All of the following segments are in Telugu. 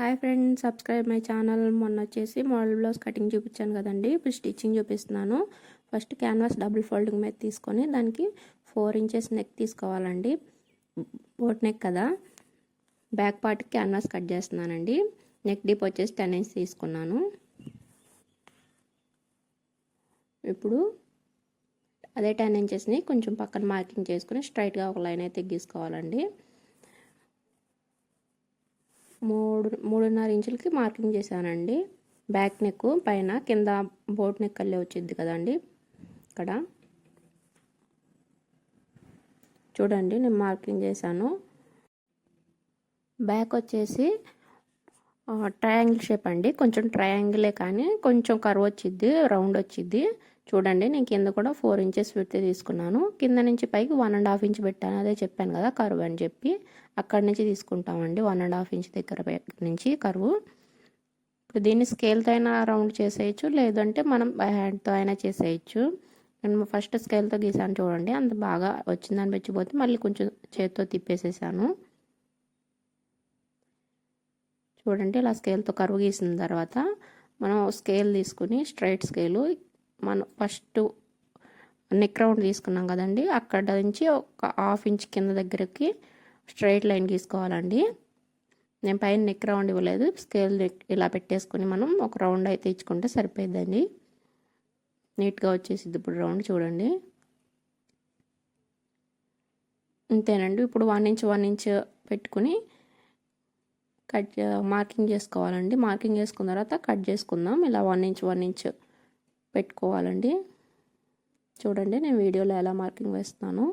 Hi friends subscribe my channel. మొన్న వచ్చేసి మోడల్ బ్లౌజ్ కటింగ్ చూపించాను కదండి. ఇప్పుడు స్టిచ్చింగ్ చూపిస్తున్నాను. ఫస్ట్ క్యాన్వాస్ డబుల్ ఫోల్డింగ్ మీద తీసుకొని దానికి ఫోర్ ఇంచెస్ నెక్ తీసుకోవాలండి. బోట్ నెక్ కదా. బ్యాక్ పార్ట్ క్యాన్వాస్ కట్ చేస్తున్నానండి. నెక్ డీప్ వచ్చేసి టెన్ ఇంచ్ తీసుకున్నాను. ఇప్పుడు అదే టెన్ ఇంచెస్ని కొంచెం పక్కన మార్కింగ్ చేసుకుని స్ట్రైట్గా ఒక లైన్ అయితే గీసుకోవాలండి. మూడు మూడున్నర ఇంచులకి మార్కింగ్ చేశానండి. బ్యాక్ నెక్ పైన కింద బోట్ నెక్ కల్లే వచ్చింది కదండి. ఇక్కడ. చూడండి నేను మార్కింగ్ చేశాను. బ్యాక్ వచ్చేసి ట్రయాంగిల్ షేప్ అండి. కొంచెం ట్రయాంగిలే కానీ కొంచెం కర్వ్ వచ్చిద్ది రౌండ్ వచ్చిద్ది. చూడండి నేను కింద కూడా ఫోర్ ఇంచెస్ పెడితే తీసుకున్నాను. కింద నుంచి పైకి వన్ అండ్ హాఫ్ ఇంచ్ పెట్టాను. అదే చెప్పాను కదా కరువు అని చెప్పి. అక్కడి నుంచి తీసుకుంటామండి వన్ అండ్ హాఫ్ ఇంచ్ దగ్గర నుంచి కరువు ఇప్పుడు దీన్ని స్కేల్తో అయినా రౌండ్ చేసేయచ్చు లేదంటే మనం హ్యాండ్తో అయినా చేసేయచ్చు. నేను ఫస్ట్ స్కేల్తో గీసాను చూడండి అంత బాగా వచ్చిందని పెచ్చిపోతే మళ్ళీ కొంచెం చేతితో తిప్పేసేసాను. చూడండి ఇలా స్కేల్తో కరువు గీసిన తర్వాత మనం స్కేల్ తీసుకుని స్ట్రైట్ స్కేలు మనం ఫస్ట్ నెక్ రౌండ్ తీసుకున్నాం కదండి. అక్కడ నుంచి ఒక హాఫ్ ఇంచ్ కింద దగ్గరికి స్ట్రైట్ లైన్ గీసుకోవాలండి నేను పైన నెక్ రౌండ్ ఇవ్వలేదు. స్కేల్ ఇలా పెట్టేసుకుని మనం ఒక రౌండ్ అయితే ఇచ్చుకుంటే సరిపోయిద్దండి. నీట్గా వచ్చేసిద్ది ఇప్పుడు రౌండ్ చూడండి. అంతేనండి ఇప్పుడు వన్ ఇంచ్ వన్ ఇంచ్ పెట్టుకుని కట్ మార్కింగ్ చేసుకోవాలండి. మార్కింగ్ చేసుకున్న తర్వాత కట్ చేసుకుందాం. ఇలా వన్ ఇంచ్ వన్ ఇంచ్ పెట్టుకోవాలండి. చూడండి నేను వీడియోలో ఎలా మార్కింగ్ వేస్తాను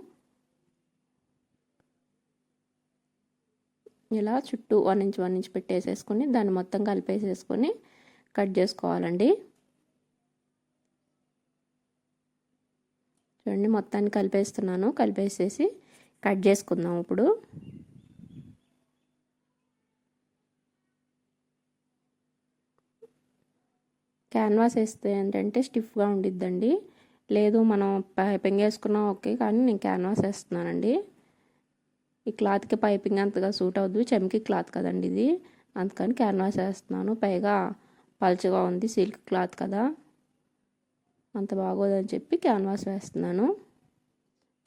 ఇలా చుట్టూ వన్ ఇంచ్ వన్ ఇంచ్ పెట్టేసేసుకొని దాన్ని మొత్తం కలిపేసేసుకొని కట్ చేసుకోవాలండి. చూడండి మొత్తాన్ని కలిపేస్తున్నాను. కలిపేసేసి కట్ చేసుకుందాం ఇప్పుడు. క్యాన్వాస్ వేస్తే ఏంటంటే స్టిఫ్గా ఉండిద్దండి. లేదు మనం పైపింగ్ వేసుకున్నాం ఓకే కానీ నేను క్యాన్వాస్ వేస్తున్నానండి. ఈ క్లాత్కి పైపింగ్ అంతగా సూట్ అవ్వదు. చెమికి క్లాత్ కదండి ఇది. అందుకని క్యాన్వాస్ వేస్తున్నాను. పైగా పలుచగా ఉంది సిల్క్ క్లాత్ కదా. అంత బాగోదని చెప్పి క్యాన్వాస్ వేస్తున్నాను.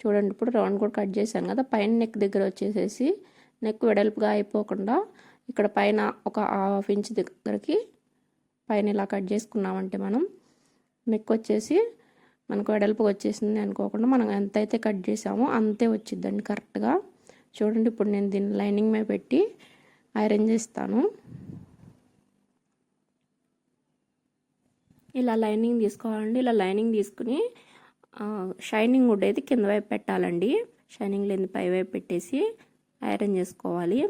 చూడండి ఇప్పుడు రౌండ్ కూడా కట్ చేశాను కదా. పైన నెక్ దగ్గర వచ్చేసేసి నెక్ వెడల్పుగా అయిపోకుండా ఇక్కడ పైన ఒక హాఫ్ ఇంచ్ దగ్గరికి పైన ఇలా కట్ చేసుకున్నామంటే మనం నెక్ వచ్చేసి మనకు వెడల్పుగా వచ్చేసింది అనుకోకుండా మనం ఎంతైతే కట్ చేసామో అంతే వచ్చిద్దండి కరెక్ట్గా. చూడండి ఇప్పుడు నేను దీన్ని లైనింగ్ మీద పెట్టి ఐరన్ చేస్తాను. ఇలా లైనింగ్ తీసుకోవాలండి. ఇలా లైనింగ్ తీసుకుని షైనింగ్ వుడ్ అయితే కింద వైపు పెట్టాలండి. షైనింగ్ లేని పై వైపు పెట్టేసి ఐరన్ చేసుకోవాలి.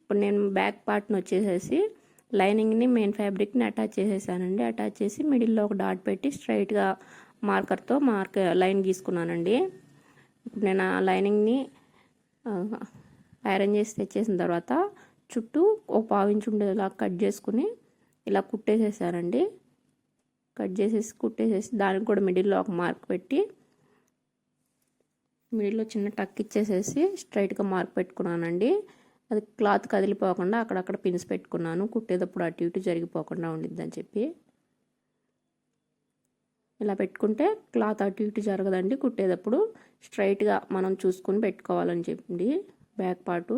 ఇప్పుడు నేను బ్యాక్ పార్ట్ని వచ్చేసేసి లైనింగ్ని మెయిన్ ఫ్యాబ్రిక్ని అటాచ్ చేసేసానండి. అటాచ్ చేసి మిడిల్లో ఒక డాట్ పెట్టి స్ట్రైట్గా మార్కర్తో మార్క్ లైన్ గీసుకున్నానండి. ఇప్పుడు నేను ఆ లైనింగ్ని ఐరన్ చేసి తెచ్చేసిన తర్వాత చుట్టూ ఒక పావించి ఉండేలా కట్ చేసుకుని ఇలా కుట్టేసేసానండి. కట్ చేసేసి కుట్టేసేసి దానికి కూడా మిడిల్లో ఒక మార్క్ పెట్టి మిడిల్లో చిన్న టక్ ఇచ్చేసేసి స్ట్రైట్గా మార్క్ పెట్టుకున్నానండి. అది క్లాత్ కదిలిపోకుండా అక్కడక్కడ పిన్స్ పెట్టుకున్నాను. కుట్టేటప్పుడు అటు ఇటు జరిగిపోకుండా ఉండిద్దని చెప్పి. ఇలా పెట్టుకుంటే క్లాత్ అటు ఇటు జరగదండి. కుట్టేటప్పుడు స్ట్రైట్గా మనం చూసుకుని పెట్టుకోవాలని చెప్పండి బ్యాక్ పార్టు.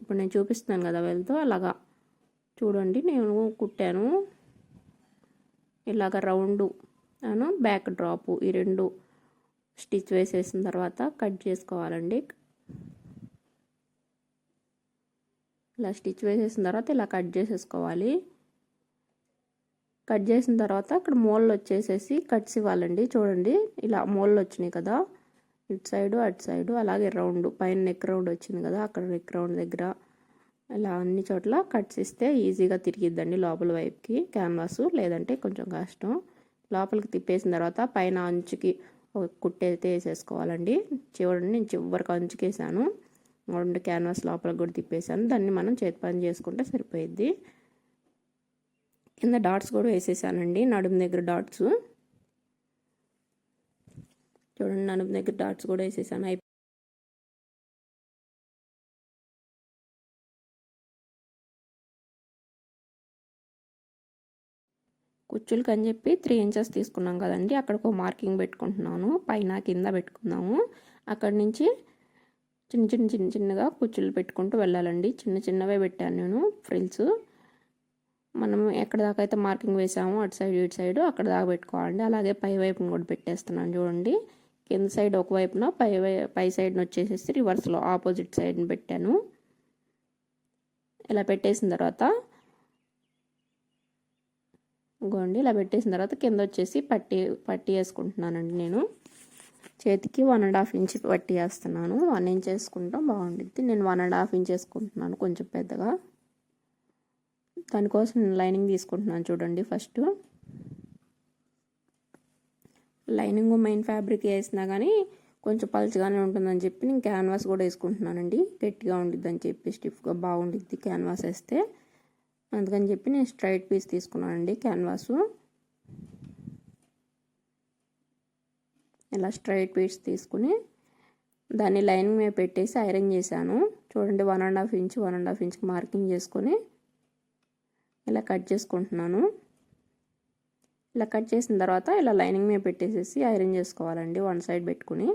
ఇప్పుడు నేను చూపిస్తున్నాను కదా వెళ్తూ అలాగా. చూడండి నేను కుట్టాను. ఇలాగ రౌండ్ అను బ్యాక్ డ్రాపు ఈ రెండు స్టిచ్ వేసేసిన తర్వాత కట్ చేసుకోవాలండి. ఇలా స్టిచ్ వేసేసిన తర్వాత ఇలా కట్ చేసేసుకోవాలి. కట్ చేసిన తర్వాత అక్కడ మోళ్ళు వచ్చేసేసి కట్స్ ఇవ్వాలండి. చూడండి ఇలా మోళ్ళు వచ్చినాయి కదా. ఇటు సైడు అటు సైడు అలాగే రౌండ్ పైన నెక్ రౌండ్ వచ్చింది కదా అక్కడ నెక్ రౌండ్ దగ్గర. ఇలా అన్ని చోట్ల కట్స్ ఇస్తే ఈజీగా తిరిగిద్దండి లోపల వైపుకి క్యాన్వాస్ లేదంటే కొంచెం కష్టం. లోపలికి తిప్పేసిన తర్వాత పైన అంచుకి కుట్టేస్తే వేసేసుకోవాలండి. చివరి నేను చివరికి అంచుకేసాను. రెండు క్యాన్వాస్ లోపల కూడా తిప్పేసాను దాన్ని మనం చేతి పని చేసుకుంటే సరిపోయిద్ది. కింద డాట్స్ కూడా వేసేసానండి నడుము దగ్గర డాట్స్. చూడండి నడుము దగ్గర డాట్స్ కూడా వేసేసాను. అయిపోయి కుచ్చులకి అని చెప్పి త్రీ ఇంచెస్ తీసుకున్నాం కదండి. అక్కడ ఒక మార్కింగ్ పెట్టుకుంటున్నాను పైన కింద పెట్టుకున్నాము. అక్కడి నుంచి చిన్న చిన్న చిన్న చిన్నగా కుచ్చులు పెట్టుకుంటూ వెళ్ళాలండి. చిన్న చిన్నవే పెట్టాను నేను ఫ్రిల్స్. మనం ఎక్కడ దాకా అయితే మార్కింగ్ వేసామో అటు సైడ్ ఇటు సైడ్ అక్కడ దాకా పెట్టుకోవాలండి. అలాగే పై వైపును కూడా పెట్టేస్తున్నాను చూడండి. కింద సైడ్ ఒకవైపున పై పై సైడ్ని వచ్చేసేసి రివర్స్లో ఆపోజిట్ సైడ్ని పెట్టాను. ఇలా పెట్టేసిన తర్వాత ఇంకోండి ఇలా పెట్టేసిన తర్వాత కింద వచ్చేసి పట్టి పట్టి వేసుకుంటున్నానండి నేను. చేతికి వన్ అండ్ హాఫ్ ఇంచ్ పట్టి వేస్తున్నాను. వన్ ఇంచ్ వేసుకుంటాం బాగుంటుంది నేను వన్ అండ్ హాఫ్ ఇంచ్ వేసుకుంటున్నాను కొంచెం పెద్దగా. దానికోసం లైనింగ్ తీసుకుంటున్నాను చూడండి ఫస్ట్ లైనింగ్ మెయిన్ ఫ్యాబ్రిక్ వేసినా కానీ కొంచెం పలుచగానే ఉంటుందని చెప్పి నేను క్యాన్వాస్ కూడా వేసుకుంటున్నానండి. గట్టిగా ఉండిద్ది అని చెప్పి స్టిఫ్గా బాగుండిద్ది క్యాన్వాస్ వేస్తే. అందుకని చెప్పి నేను స్ట్రైట్ పీస్ తీసుకున్నానండి క్యాన్వాసు ఇలా స్ట్రైట్ పీస్ తీసుకుని దాన్ని లైనింగ్ మీద పెట్టేసి ఐరన్ చేశాను. చూడండి one and half inch one and half ఇంచ్కి marking చేసుకొని ఇలా కట్ చేసుకుంటున్నాను. ఇలా కట్ చేసిన తర్వాత ఇలా లైనింగ్ మీద పెట్టేసేసి ఐరన్ చేసుకోవాలండి వన్ సైడ్ పెట్టుకుని.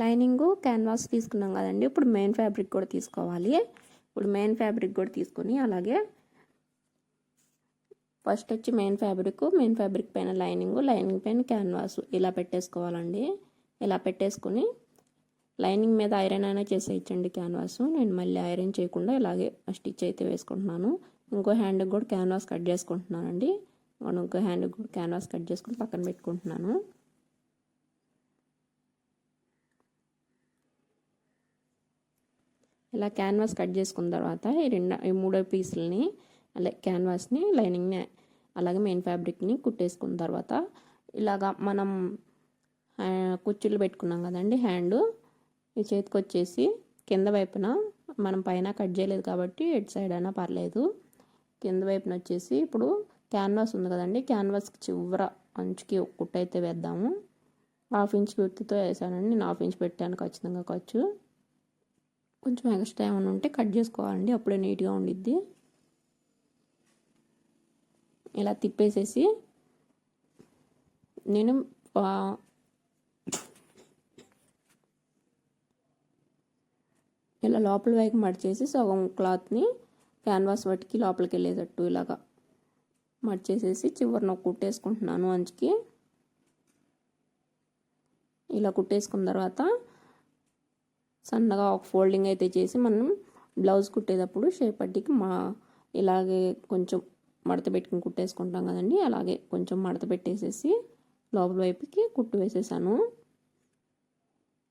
లైనింగ్ క్యాన్వాస్ తీసుకున్నాం కదండి ఇప్పుడు మెయిన్ ఫ్యాబ్రిక్ కూడా తీసుకోవాలి. ఇప్పుడు మెయిన్ ఫ్యాబ్రిక్ కూడా తీసుకొని అలాగే ఫస్ట్ వచ్చి మెయిన్ ఫ్యాబ్రిక్ మెయిన్ ఫ్యాబ్రిక్ పైన లైనింగ్ లైనింగ్ పైన క్యాన్వాస్ ఇలా పెట్టేసుకోవాలండి. ఇలా పెట్టేసుకుని లైనింగ్ మీద ఐరన్ అయినా చేసేయచ్చండి క్యాన్వాస్ నేను మళ్ళీ ఐరన్ చేయకుండా ఇలాగే స్టిచ్ అయితే వేసుకుంటున్నాను. ఇంకో హ్యాండ్కి కూడా క్యాన్వాస్ కట్ చేసుకుంటున్నానండి. ఇంకో హ్యాండ్కి కూడా క్యాన్వాస్ కట్ చేసుకుని పక్కన పెట్టుకుంటున్నాను. ఇలా క్యాన్వాస్ కట్ చేసుకున్న తర్వాత ఈ రెండు ఈ మూడో పీసులని అలా క్యాన్వాస్ని లైనింగ్ని అలాగే మెయిన్ ఫ్యాబ్రిక్ని కుట్టేసుకున్న తర్వాత ఇలాగా మనం కుర్చీలు పెట్టుకున్నాం కదండి హ్యాండ్ ఈ చేతికి వచ్చేసి కింద వైపున మనం పైన కట్ చేయలేదు కాబట్టి ఎటు సైడ్ అయినా పర్లేదు. కింద వైపున వచ్చేసి ఇప్పుడు క్యాన్వాస్ ఉంది కదండి క్యాన్వాస్కి చివర అంచుకి ఒక కుట్ట అయితే వేద్దాము. హాఫ్ ఇంచ్ గుర్తుతో వేసానండి నేను హాఫ్ ఇంచ్ పెట్టాను ఖచ్చితంగా ఖర్చు కొంచెం ఎక్స్ట్రా ఏమైనా ఉంటే కట్ చేసుకోవాలండి అప్పుడే నీట్గా ఉండిద్ది. ఇలా తిప్పేసేసి నేను ఇలా లోపల వైపు మడిచేసి సగం క్లాత్ని క్యాన్వాస్ పట్టుకి లోపలికి వెళ్ళేటట్టు ఇలాగా మడిచేసేసి చివరిన కుట్టేసుకుంటున్నాను అంచుకి. ఇలా కుట్టేసుకున్న తర్వాత సన్నగా ఒక ఫోల్డింగ్ అయితే చేసి మనం బ్లౌజ్ కుట్టేటప్పుడు షేప్ పట్టికి మా ఇలాగే కొంచెం మడత పెట్టుకుని కుట్టేసుకుంటాం కదండి. అలాగే కొంచెం మడత పెట్టేసేసి లోపల వైపుకి కుట్టు వేసేసాను.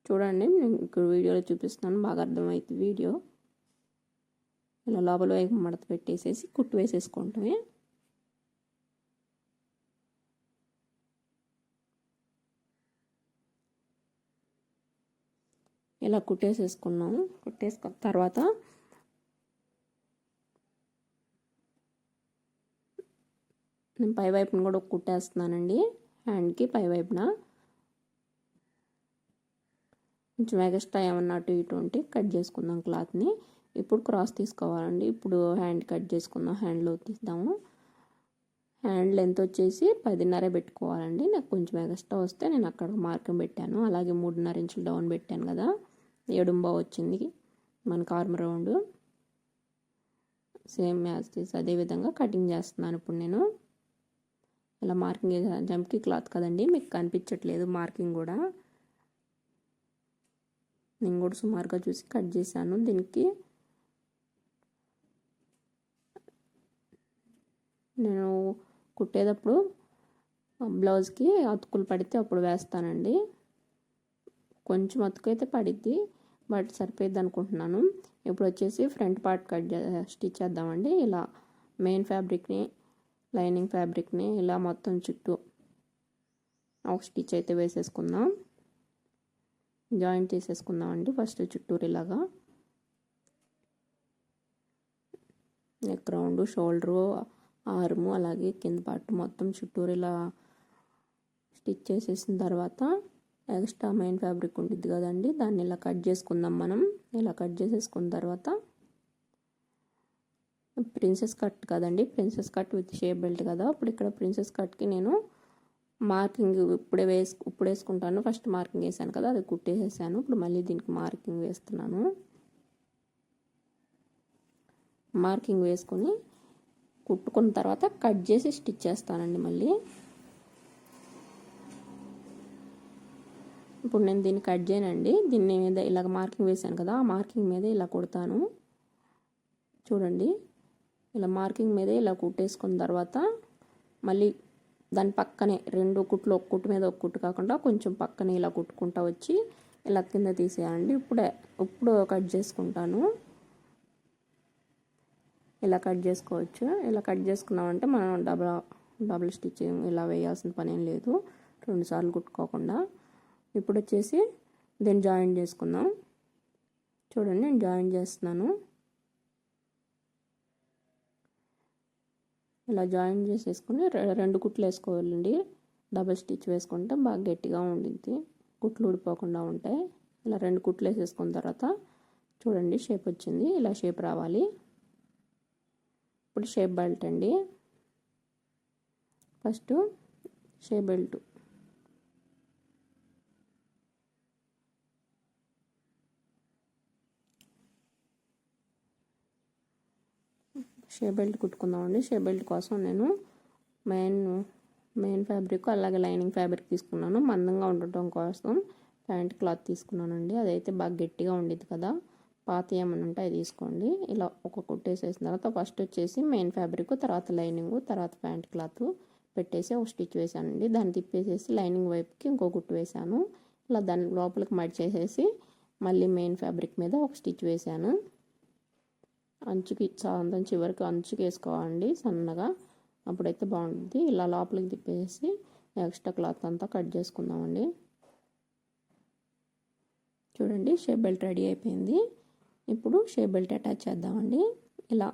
చూడండి నేను ఇక్కడ వీడియోలో చూపిస్తున్నాను. బాగా అర్థమవుతుంది వీడియో. ఇలా లోపల వైపు మడత పెట్టేసేసి కుట్టు వేసేసుకుంటామే ఇలా కుట్టేసేసుకున్నాము. కుట్టేసుకున్న తర్వాత నేను పై వైపున కూడా కుట్టేస్తున్నానండి. హ్యాండ్కి పై వైపున. కొంచెం ఎగస్ట్రా ఏమన్నా అటు ఇటు ఉంటే కట్ చేసుకుందాం క్లాత్ని. ఇప్పుడు క్రాస్ తీసుకోవాలండి. ఇప్పుడు హ్యాండ్ కట్ చేసుకుందాం. హ్యాండ్లో తీద్దాము. హ్యాండ్ లెంత్ వచ్చేసి పదిన్నర పెట్టుకోవాలండి. నాకు కొంచెం ఎగస్ట్రా వస్తే నేను అక్కడ మార్కింగ్ పెట్టాను. అలాగే మూడున్నర ఇంచులు డౌన్ పెట్టాను కదా. ఏడుంబా వచ్చింది. మనకు ఆర్మ్ రౌండ్ సేమ్ యాజ్ తీసి అదేవిధంగా కటింగ్ చేస్తున్నాను ఇప్పుడు నేను. ఇలా మార్కింగ్ జంప్కి క్లాత్ కదండి మీకు కనిపించట్లేదు మార్కింగ్ కూడా. నేను కూడా సుమారుగా చూసి కట్ చేశాను. దీనికి నేను కుట్టేటప్పుడు బ్లౌజ్కి అతుకులు పడితే అప్పుడు వేస్తానండి. కొంచెం అతుకు అయితే పడిద్ది బట్ సరిపోయిద్ది అనుకుంటున్నాను. ఇప్పుడు వచ్చేసి ఫ్రంట్ పార్ట్ కట్ స్టిచ్ చేద్దామండి. ఇలా మెయిన్ ఫ్యాబ్రిక్ని లైనింగ్ ఫ్యాబ్రిక్ని ఇలా మొత్తం చుట్టూ ఒక స్టిచ్ అయితే వేసేసుకుందాం. జాయింట్ చేసేసుకుందామండి ఫస్ట్ చుట్టూరు ఇలాగా. నెక్ రౌండ్ షోల్డరు ఆర్ము అలాగే కింద పాటు మొత్తం చుట్టూరు ఇలా స్టిచ్ చేసేసిన తర్వాత ఎక్స్ట్రా మెయిన్ ఫ్యాబ్రిక్ ఉంటుంది కదండి. దాన్ని ఇలా కట్ చేసుకుందాం మనం. ఇలా కట్ చేసేసుకున్న తర్వాత ప్రిన్సెస్ కట్ కదండి. Princess cut with shape belt కదా. ఇప్పుడు ఇక్కడ ప్రిన్సెస్ కట్కి నేను మార్కింగ్ ఇప్పుడే వేసు ఇప్పుడు వేసుకుంటాను. ఫస్ట్ మార్కింగ్ వేసాను కదా అది కుట్టేసేసాను. ఇప్పుడు మళ్ళీ దీనికి మార్కింగ్ వేస్తున్నాను. మార్కింగ్ వేసుకొని కుట్టుకున్న తర్వాత కట్ చేసి స్టిచ్ చేస్తానండి మళ్ళీ. ఇప్పుడు నేను దీన్ని కట్ చేయనండి. దీన్ని మీద ఇలాగ మార్కింగ్ వేసాను కదా ఆ మార్కింగ్ మీద ఇలా కుడతాను. చూడండి. ఇలా మార్కింగ్ మీద ఇలా కుట్టేసుకున్న తర్వాత మళ్ళీ దాని పక్కనే రెండు కుట్లు ఒక కుట్టు మీద ఒక కుట్టు కాకుండా కొంచెం పక్కనే ఇలా కుట్టుకుంటా వచ్చి ఇలా కింద తీసేయాలండి ఇప్పుడే ఇప్పుడు కట్ చేసుకుంటాను. ఇలా కట్ చేసుకోవచ్చు. ఇలా కట్ చేసుకున్నామంటే మనం డబల్ డబుల్ స్టిచ్చింగ్ ఇలా వేయాల్సిన పని ఏం లేదు. రెండుసార్లు కుట్టుకోకుండా. ఇప్పుడు వచ్చేసి దీన్ని జాయిన్ చేసుకుందాం. చూడండి నేను జాయిన్ చేస్తున్నాను. ఇలా జాయిన్ చేసేసుకుని రెండు కుట్లు వేసుకోవాలండి. డబల్ స్టిచ్ వేసుకుంటే బాగా గట్టిగా ఉండిద్ది. కుట్లు ఊడిపోకుండా ఉంటాయి. ఇలా రెండు కుట్లు వేసేసుకున్న తర్వాత చూడండి షేప్ వచ్చింది. ఇలా షేప్ రావాలి. ఇప్పుడు షేప్ బెల్ట్ అండి. First shape belt shape belt కుట్టుకుందామండి. Shape belt కోసం నేను మెయిన్ మెయిన్ ఫ్యాబ్రిక్ అలాగే లైనింగ్ ఫ్యాబ్రిక్ తీసుకున్నాను. మందంగా ఉండటం కోసం ప్యాంట్ క్లాత్ తీసుకున్నానండి. అదైతే బాగా గట్టిగా ఉండేది కదా. పాత ఏమైనా ఉంటే అది తీసుకోండి. ఇలా ఒక కుట్టేసేసిన తర్వాత ఫస్ట్ వచ్చేసి మెయిన్ ఫ్యాబ్రిక్ తర్వాత లైనింగ్ తర్వాత ప్యాంట్ క్లాత్ పెట్టేసి ఒక స్టిచ్ వేసానండి దాన్ని తిప్పేసేసి లైనింగ్ వైపుకి ఇంకో కుట్టు వేసాను ఇలా దాని లోపలికి మడిచేసేసి మళ్ళీ మెయిన్ ఫ్యాబ్రిక్ మీద ఒక స్టిచ్ వేసాను అంచుకి సాయంత్రం చివరికి అంచుకి వేసుకోవాలండి సన్నగా. అప్పుడైతే బాగుంటుంది. ఇలా లోపలికి తిప్పేసి ఎక్స్ట్రా క్లాత్ అంతా కట్ చేసుకుందామండి. చూడండి షేప్ బెల్ట్ రెడీ అయిపోయింది. ఇప్పుడు షేప్ బెల్ట్ అటాచ్ చేద్దామండి. ఇలా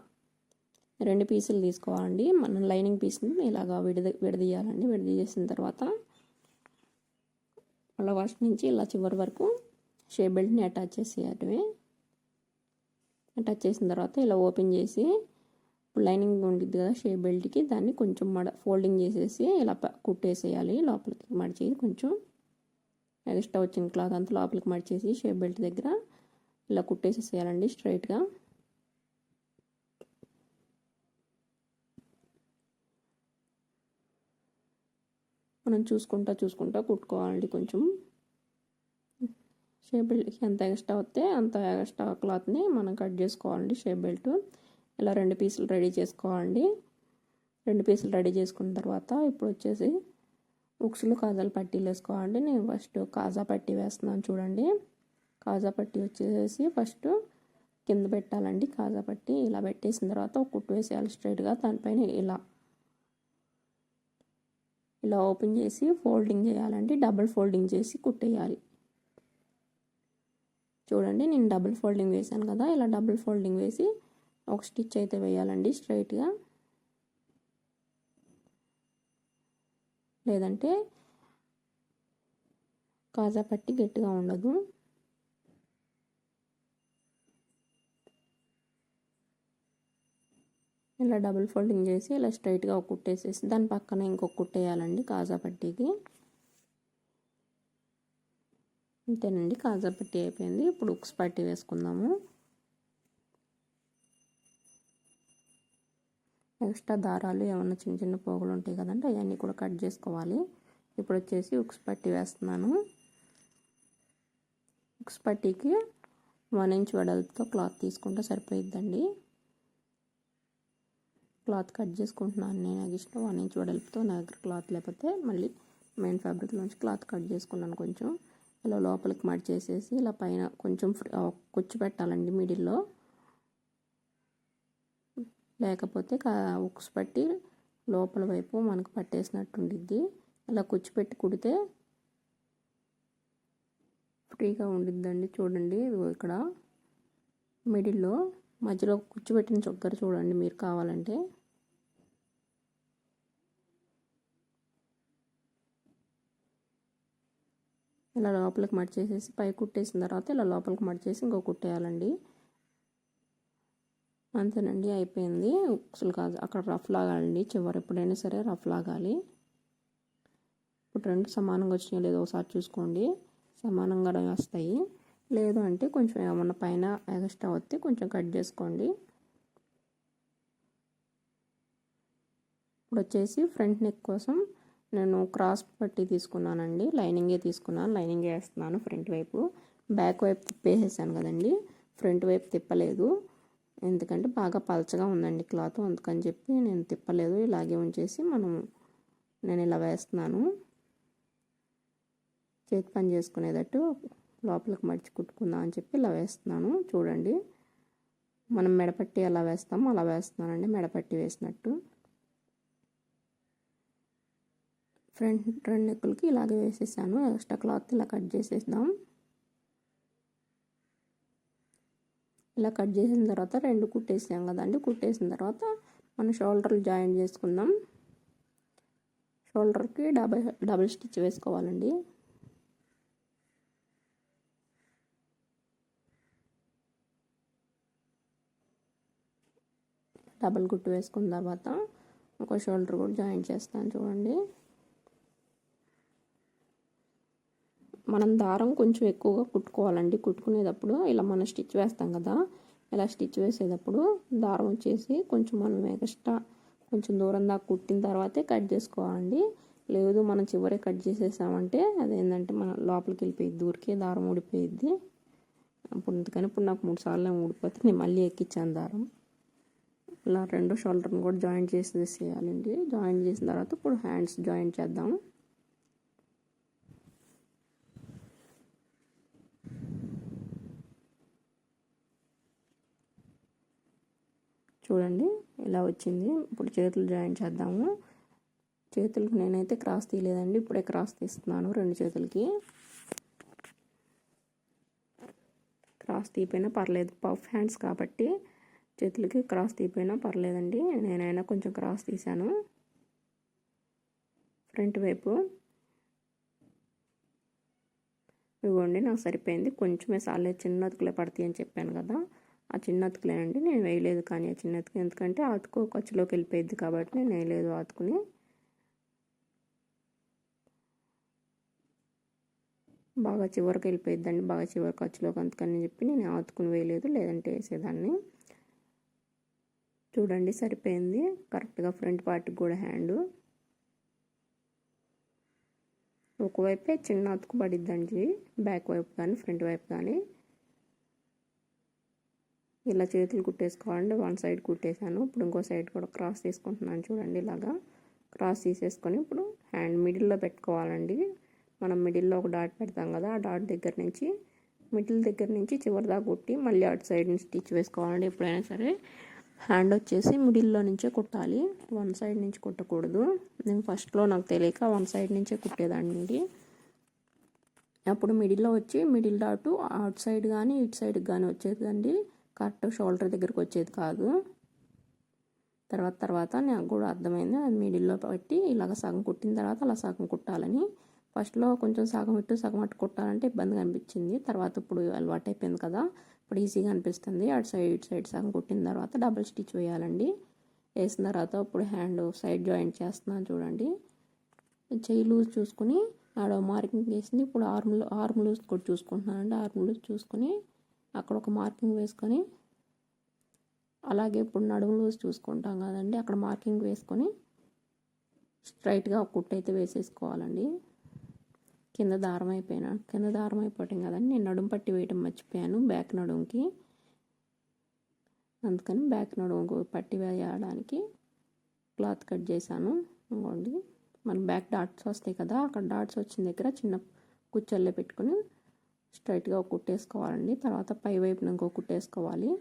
రెండు పీసులు తీసుకోవాలండి. మనం లైనింగ్ పీస్ని ఇలాగా విడద విడదీయాలండి. విడదీసిన తర్వాత అలా ఫస్ట్ నుంచి ఇలా చివరి వరకు షేప్ బెల్ట్ని అటాచ్ చేసేయటమే. టచ్ చేసిన తర్వాత ఇలా ఓపెన్ చేసి లైనింగ్ ఉంటుంది కదా షేప్ బెల్ట్కి దాన్ని కొంచెం మడ ఫోల్డింగ్ చేసేసి ఇలా కుట్టేసేయాలి. లోపలికి మడిచేసి కొంచెం ఎక్స్ట్రా వచ్చిన క్లాత్ అంతా లోపలికి మడిచేసి షేప్ బెల్ట్ దగ్గర ఇలా కుట్టేసేసేయాలండి స్ట్రైట్గా. మనం చూసుకుంటా చూసుకుంటా కుట్టుకోవాలండి కొంచెం. షేప్ బెల్ట్కి ఎంత ఎక్స్ట్రా వస్తే అంత ఎక్స్ట్రా క్లాత్ని మనం కట్ చేసుకోవాలండి షేప్ బెల్ట్. ఇలా రెండు పీసులు రెడీ చేసుకోవాలండి. రెండు పీసులు రెడీ చేసుకున్న తర్వాత ఇప్పుడు వచ్చేసి ఉక్సులు కాజాలు పట్టీలు వేసుకోవాలండి. నేను ఫస్ట్ కాజా పట్టీ వేస్తున్నాను చూడండి. కాజా పట్టీ వచ్చేసి ఫస్ట్ కింద పెట్టాలండి కాజా పట్టీ. ఇలా పెట్టేసిన తర్వాత ఒక కుట్టు వేసేయాలి స్ట్రైట్గా. దానిపైన ఇలా ఇలా ఓపెన్ చేసి ఫోల్డింగ్ చేయాలండి. డబుల్ ఫోల్డింగ్ చేసి కుట్టేయాలి. చూడండి నేను డబుల్ ఫోల్డింగ్ వేసాను కదా ఇలా డబుల్ ఫోల్డింగ్ వేసి ఒక స్టిచ్ అయితే వేయాలండి స్ట్రైట్గా. లేదంటే కాజా పట్టి గట్టిగా ఉండదు. ఇలా డబుల్ ఫోల్డింగ్ చేసి ఇలా స్ట్రైట్గా ఒక కుట్టేసేసి దాని పక్కన ఇంకొక కుట్టేయాలండి కాజా పట్టీకి. అంతేనండి కాజా పట్టి అయిపోయింది. ఇప్పుడు ఉక్స్ పట్టీ వేసుకుందాము. ఎక్స్ట్రా దారాలు ఏమన్నా చిన్న చిన్న పోగులు ఉంటాయి కదండి అవన్నీ కూడా కట్ చేసుకోవాలి. ఇప్పుడు వచ్చేసి ఉక్స్ పట్టీ వేస్తున్నాను. ఉక్స్ పట్టీకి వన్ ఇంచ్ వెడల్పుతో క్లాత్ తీసుకుంటే సరిపోయిద్దండి. క్లాత్ కట్ చేసుకుంటున్నాను నేను నాకు ఇష్టం వన్ ఇంచ్ వెడల్పుతో నా దగ్గర క్లాత్ లేకపోతే మళ్ళీ మెయిన్ ఫ్యాబ్రిక్లోంచి క్లాత్ కట్ చేసుకున్నాను కొంచెం. ఇలా లోపలికి మడి చేసేసి ఇలా పైన కొంచెం కుచ్చు పెట్టాలండి మిడిల్లో. లేకపోతే ఉక్స్ పట్టి లోపల వైపు మనకు పట్టేసినట్టు ఉండిద్ది ఇలా కూర్చిపెట్టి కుడితే ఫ్రీగా ఉండిద్దండి చూడండి. ఇక్కడ మిడిల్లో. మధ్యలో కూర్చోబెట్టిన చొక్కర చూడండి మీరు కావాలంటే. ఇలా లోపలికి మడిచేసేసి పై కుట్టేసిన తర్వాత ఇలా లోపలికి మడిచేసి ఇంకో కుట్టేయాలండి. అంతేనండి అయిపోయింది. అసలు కాదు అక్కడ రఫ్ లాగాలండి. చివరి ఎప్పుడైనా సరే రఫ్ లాగాలి. ఇప్పుడు రెండు సమానంగా వచ్చినాయో లేదో ఒకసారి చూసుకోండి. సమానంగా వస్తాయి. లేదు అంటే కొంచెం ఏమన్నా పైన ఎక్స్ట్రా వస్తే కొంచెం కట్ చేసుకోండి. ఇప్పుడు వచ్చేసి ఫ్రంట్ నెక్ కోసం నేను క్రాస్ పట్టి తీసుకున్నానండి. లైనింగే తీసుకున్నాను. లైనింగ్ వేస్తున్నాను ఫ్రంట్ వైపు. బ్యాక్ వైపు తిప్పేసేసాను కదండి. ఫ్రంట్ వైపు తిప్పలేదు. ఎందుకంటే బాగా పలచగా ఉందండి క్లాత్. అందుకని చెప్పి నేను తిప్పలేదు. ఇలాగే ఉంచేసి మనం నేను ఇలా వేస్తున్నాను. చేతి పని చేసుకునేటట్టు లోపలికి మడిచి కుట్టుకుందాం అని చెప్పి ఇలా వేస్తున్నాను. చూడండి. మనం మెడపట్టి ఎలా వేస్తామో అలా వేస్తున్నానండి. మెడపట్టి వేసినట్టు. ఫ్రంట్ రెండు నెక్కులకి ఇలాగే వేసేసాను. ఎక్స్ట్రా క్లాత్ ఇలా కట్ చేసేద్దాం. ఇలా కట్ చేసిన తర్వాత రెండు కుట్టేసాం కదండి. కుట్టేసిన తర్వాత మనం షోల్డర్లు జాయిన్ చేసుకుందాం. షోల్డర్కి డబల్ డబుల్ స్టిచ్ వేసుకోవాలండి. డబల్ కుట్టు వేసుకున్న తర్వాత ఒక షోల్డర్ కూడా జాయిన్ చేస్తాను చూడండి. మనం దారం కొంచెం ఎక్కువగా కుట్టుకోవాలండి. కుట్టుకునేటప్పుడు ఇలా మనం స్టిచ్ వేస్తాం కదా ఇలా స్టిచ్ వేసేటప్పుడు దారం వచ్చేసి కొంచెం మనం ఎక్స్ట్రా కొంచెం దూరం దాకా కుట్టిన తర్వాతే కట్ చేసుకోవాలండి. లేదు మనం చివరే కట్ చేసేసామంటే అదేంటంటే మన లోపలికి వెళ్ళిపోయింది దూరికే దారం ఊడిపోయిద్ది. అప్పుడు అందుకని ఇప్పుడు నాకు మూడు సార్లు ఊడిపోతే నేను మళ్ళీ ఎక్కించాను దారం. ఇలా రెండు షోల్డర్ని కూడా జాయింట్ చేసేసేయాలండి. జాయింట్ చేసిన తర్వాత ఇప్పుడు హ్యాండ్స్ జాయింట్ చేద్దాం. చూడండి ఇలా వచ్చింది. ఇప్పుడు చేతులు జాయిన్ చేద్దాము. చేతులకు నేనైతే క్రాస్ తీయలేదండి. ఇప్పుడే క్రాస్ తీస్తున్నాను రెండు చేతులకి. క్రాస్ తీపోయినా పర్లేదు. పఫ్ హ్యాండ్స్ కాబట్టి చేతులకి క్రాస్ తీపోయినా పర్లేదండి. నేనైనా కొంచెం క్రాస్ తీశాను. ఫ్రంట్ వైపు. ఇవ్వండి నాకు సరిపోయింది. కొంచెమే సాలే చిన్న అతుకులే పడతాయి అని చెప్పాను కదా. ఆ చిన్న అతుకులేనండి నేను వేయలేదు కానీ ఆ చిన్న అతుకు ఎందుకంటే అతుకు ఖర్చులోకి వెళ్ళిపోయింది కాబట్టి నేను వేయలేదు అతుకుని బాగా చివరికి వెళ్ళిపోయిద్దండి. బాగా చివరి ఖర్చులోకి అందుకని చెప్పి నేను అతుకుని వేయలేదు లేదంటే వేసేదాన్ని. చూడండి సరిపోయింది. కరెక్ట్గా ఫ్రంట్ పార్ట్కి కూడా హ్యాండ్. ఒకవైపే చిన్న అతుకు పడిద్దండి. బ్యాక్ వైపు కానీ ఫ్రంట్ వైపు కానీ. ఇలా చేతులు కుట్టేసుకోవాలండి. One side కుట్టేశాను. ఇప్పుడు ఇంకో సైడ్ కూడా క్రాస్ తీసుకుంటున్నాను చూడండి ఇలాగా. క్రాస్ తీసేసుకొని ఇప్పుడు హ్యాండ్ మిడిల్లో పెట్టుకోవాలండి. మనం మిడిల్లో ఒక డాట్ పెడతాం కదా ఆ డాట్ దగ్గర నుంచి మిడిల్ దగ్గర నుంచి చివరి దాకా కుట్టి మళ్ళీ అటు సైడ్ నుంచి స్టిచ్ వేసుకోవాలండి ఎప్పుడైనా సరే. హ్యాండ్ వచ్చేసి మిడిల్లో నుంచే కుట్టాలి. వన్ సైడ్ నుంచి కుట్టకూడదు. నేను ఫస్ట్లో నాకు తెలియక వన్ సైడ్ నుంచే కుట్టేదాన్ని అప్పుడు మిడిల్లో వచ్చి మిడిల్ డాటు అవుట్ సైడ్ కానీ ఇటు సైడ్ కానీ వచ్చేదండి కరెక్ట్ షోల్డర్ దగ్గరికి వచ్చేది కాదు. తర్వాత తర్వాత నాకు కూడా అర్థమైంది. అది మిడిల్లో పెట్టి ఇలాగ సగం కుట్టిన తర్వాత అలా సగం కుట్టాలని. ఫస్ట్లో కొంచెం సగం ఇటు సగం అటు కుట్టాలంటే ఇబ్బందిగా అనిపించింది. తర్వాత ఇప్పుడు అలవాటు అయిపోయింది కదా. ఇప్పుడు ఈజీగా అనిపిస్తుంది. అటు సైడ్ ఇటు సైడ్ సగం కుట్టిన తర్వాత డబుల్ స్టిచ్ వేయాలండి. వేసిన తర్వాత ఇప్పుడు హ్యాండ్ సైడ్ జాయింట్ చేస్తున్నాను చూడండి. చెయ్యి లూజ్ చూసుకుని ఆడ మార్కింగ్ వేసింది ఇప్పుడు ఆర్మ్ ఆర్మ్ లూజ్ కూడా చూసుకుంటున్నానండి. ఆర్మ్ లూజ్ చూసుకుని అక్కడ ఒక మార్కింగ్ వేసుకొని అలాగే ఇప్పుడు నడుము లూజ్ చూసుకుంటాం కదండి అక్కడ మార్కింగ్ వేసుకొని స్ట్రైట్గా ఒక కుట్టు అయితే వేసేసుకోవాలండి. కింద దారం అయిపోయినా కింద దారం అయిపోవటం కదండి నేను నడుము పట్టి వేయటం మర్చిపోయాను బ్యాక్ నడుముకి. అందుకని బ్యాక్ నడుము పట్టి వేయడానికి క్లాత్ కట్ చేశాను. ఇంకోండి మన బ్యాక్ డాట్స్ వస్తాయి కదా అక్కడ డాట్స్ వచ్చిన దగ్గర చిన్న కుచ్చల్లో పెట్టుకొని స్ట్రైట్గా ఒక కుట్టేసుకోవాలండి తర్వాత పై వైపున ఇంకో కుట్టేసుకోవాలి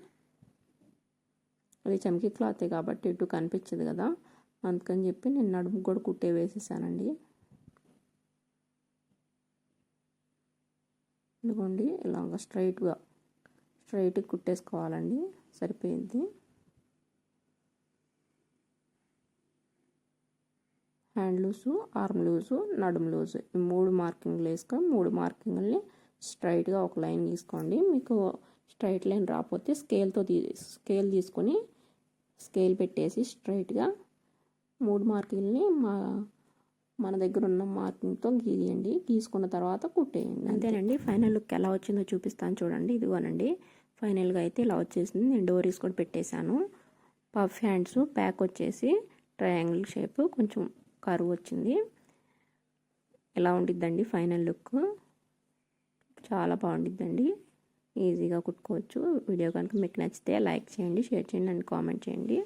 అది చమ్కి క్లాతే కాబట్టి ఇటు కనిపించదు కదా. అందుకని చెప్పి నేను నడుము కూడా కుట్టే వేసేసానండి. ఇదిగోండి ఇలాగ స్ట్రైట్గా స్ట్రైట్గా కుట్టేసుకోవాలండి. సరిపోయింది. హ్యాండ్ లూజు ఆర్మ్ లూజు నడుము లూజు ఈ మూడు మార్కింగ్లు వేసుకొని మూడు మార్కింగ్ని స్ట్రైట్గా ఒక లైన్ గీసుకోండి మీకు స్ట్రైట్ లైన్ రాకపోతే స్కేల్తో తీ స్కేల్ తీసుకొని స్కేల్ పెట్టేసి స్ట్రైట్గా మూడు మార్కింగ్ని మా మన దగ్గర ఉన్న మార్కింగ్తో గీయండి. గీసుకున్న తర్వాత కుట్టేయండి. అంతేనండి. ఫైనల్ లుక్ ఎలా వచ్చిందో చూపిస్తాను చూడండి. ఇదిగోనండి. ఫైనల్గా అయితే ఇలా వచ్చేసింది. నేను డోరీస్ కూడా పెట్టేశాను. పఫ్ హ్యాండ్స్ బ్యాక్ వచ్చేసి ట్రయాంగిల్ షేప్ కొంచెం కరువు వచ్చింది. ఎలా ఉండిద్దండి ఫైనల్ లుక్? చాలా బాగుండిద్దండి ఈజీగా కుట్టుకోవచ్చు. వీడియో కనుక మీకు నచ్చితే లైక్ చేయండి షేర్ చేయండి అండ్ కామెంట్ చేయండి.